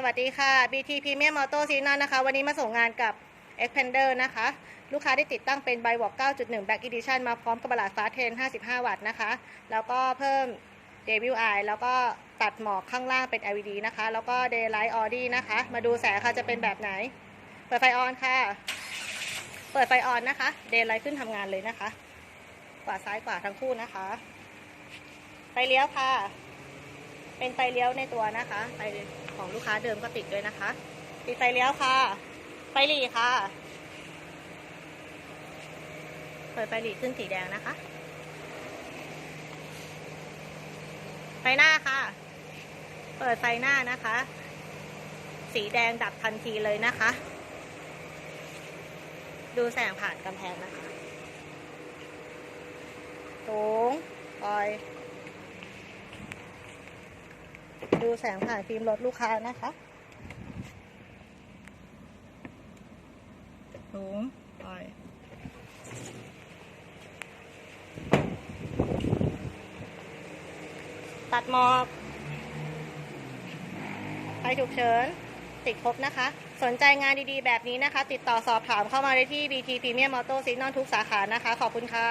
สวัสดีค่ะ BT Premium Auto Signal นะคะ วันนี้มาส่งงานกับ Expander นะคะ ลูกค้าได้ติดตั้งเป็น b y w a l k 9.1 Back Edition มาพร้อมกับบลาดฟ้าเทน 55 วัตต์นะคะ แล้วก็เพิ่ม Devil Eye แล้วก็ตัดหมอกข้างล่างเป็น LED นะคะ แล้วก็ Daylight Audi นะคะ มาดูแสงค่ะจะเป็นแบบไหน เปิดไฟออนค่ะ เปิดไฟออนนะคะ Daylight ขึ้นทำงานเลยนะคะ กวาซ้ายกวาทั้งคู่นะคะ ไฟเลี้ยวค่ะ เป็นไฟเลี้ยวในตัวนะคะไฟของลูกค้าเดิมก็ติดด้วยนะคะปิดไฟเลี้ยวค่ะ ไฟหลีค่ะ เปิดไฟหลีขึ้นสีแดงนะคะ ไฟหน้าค่ะ เปิดไฟหน้านะคะ สีแดงดับทันทีเลยนะคะ ดูแสงผ่านกำแพงนะคะสูงปล่อย ดูแสงผ่านฟิล์มรถลูกค้านะคะสูงปล่อยตัดหมอกไฟฉุกเฉิน ติดครบนะคะ สนใจงานดีๆ แบบนี้นะคะ ติดต่อสอบถามเข้ามาได้ที่ BT Premium Auto Signal ทุกสาขานะคะ ขอบคุณค่ะ